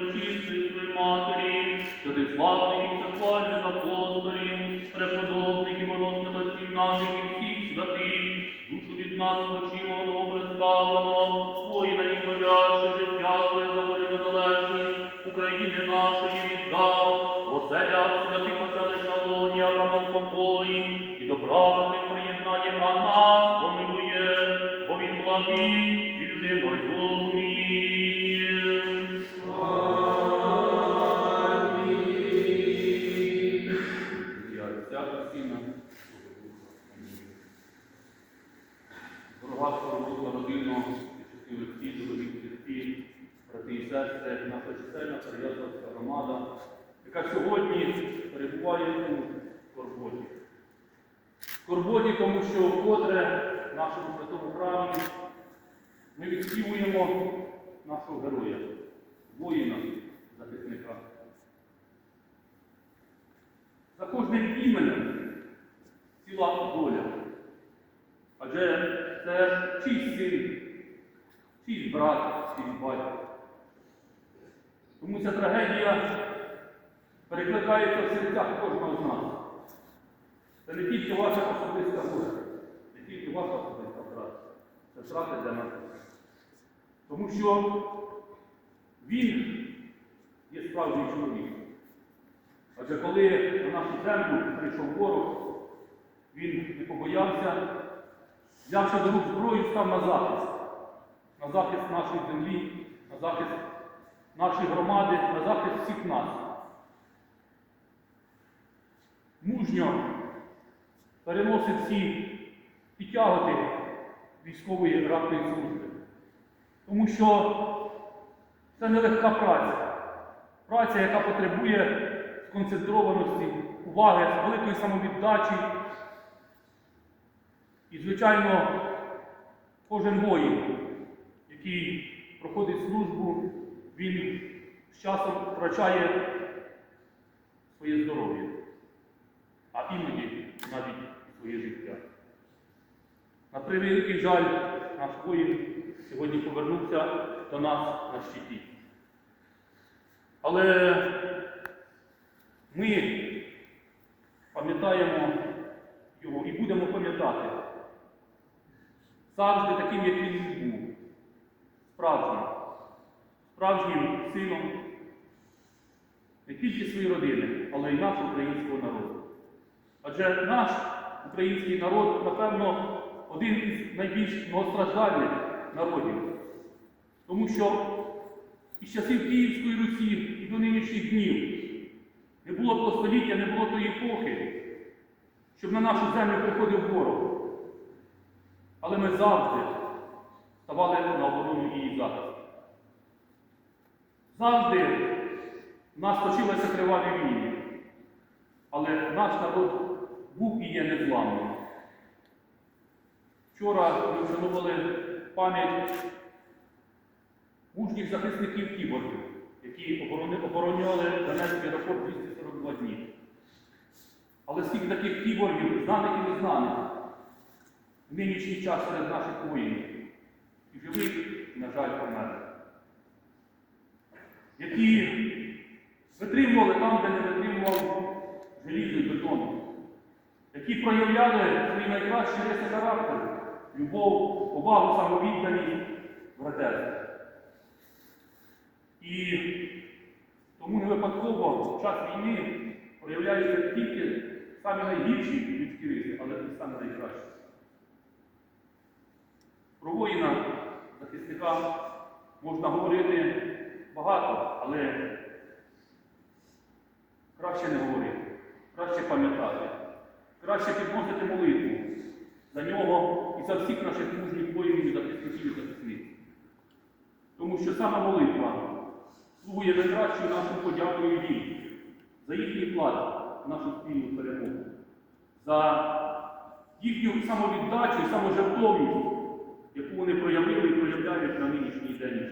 Чистої своєї матері, що ти славних і захвальних апостолів, преподобних і отців наших і всіх святих, душу від нас почимо добре ставлено, воїна і боляще життя своє за волю незалежної України нашої віддав, оселя святих оселища лоні, Авраама спокої, і до праведних приєднає на нас, помилує, бо він благий, громада, яка сьогодні перебуває у скорботі. Скорботі, тому що вкотре в нашому святому храмі ми відспівуємо нашого героя, воїна, захисника. За кожним іменем ціла доля. Адже це чийсь син, чийсь брат, чийсь батько. Тому ця трагедія перекликається в серцях кожного з нас. Це не тільки ваша особиста воля, не тільки ваша особиста втрата. Це втрата для нас. Тому що він є справжній чоловік. Адже коли на нашу землю прийшов ворог, він не побоявся, взявши до рук зброю, став на захист, на захист нашої землі, на захист нашої громади, на захист всіх нас. Мужньо переносив всі підтяготи військової ратної служби. Тому що це нелегка праця. Праця, яка потребує сконцентрованості, уваги, великої самовіддачі. І, звичайно, кожен воїн, який проходить службу, він з часом втрачає своє здоров'я, а іноді навіть своє життя. На превеликий жаль, наш воїн сьогодні повернувся до нас на щиті. Але ми пам'ятаємо його і будемо пам'ятати завжди таким, як він був, справжнім, справжнім сином не тільки своєї родини, але й нашого українського народу. Адже наш український народ, напевно, один із найбільш многостраждальних народів. Тому що із часів Київської Русі і до нинішніх днів не було того століття, не було тої епохи, щоб на нашу землю приходив ворог. Але ми завжди ставали на оборону її захисту. Завжди в нас точилися криваві війни. Але наш народ був і є незламним. Вчора ми вшанували пам'ять мужніх захисників кіборгів, які обороняли Донецький аеропорт 242 дні. Але скільки таких кіборгів, знаних і незнаних, в нинішній час серед наших воїнів, і живих, на жаль, померлих, які витримували там, де не витримував желізо і бетон, які проявляли свої найкращі риси характеру, любов, повагу, самовідданість, братерство. І тому не випадково в час війни проявляються тільки самі найгірші людські риси, але і самі найкращі. Про воїна, захисника можна говорити багато, але краще не говорити, краще пам'ятати, краще підносити молитву за нього і за всіх наших мужніх воїнів, і захисників і захисниць. Тому що саме молитва слугує найкращою нашою подякою їм за їхній вклад в нашу спільну перемогу, за їхню самовіддачу і саможертовність, яку вони проявили і проявляють на нинішній день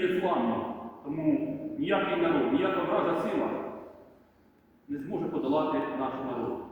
є незламні, тому ніякий народ, ніяка вража сила не зможе подолати наш народ.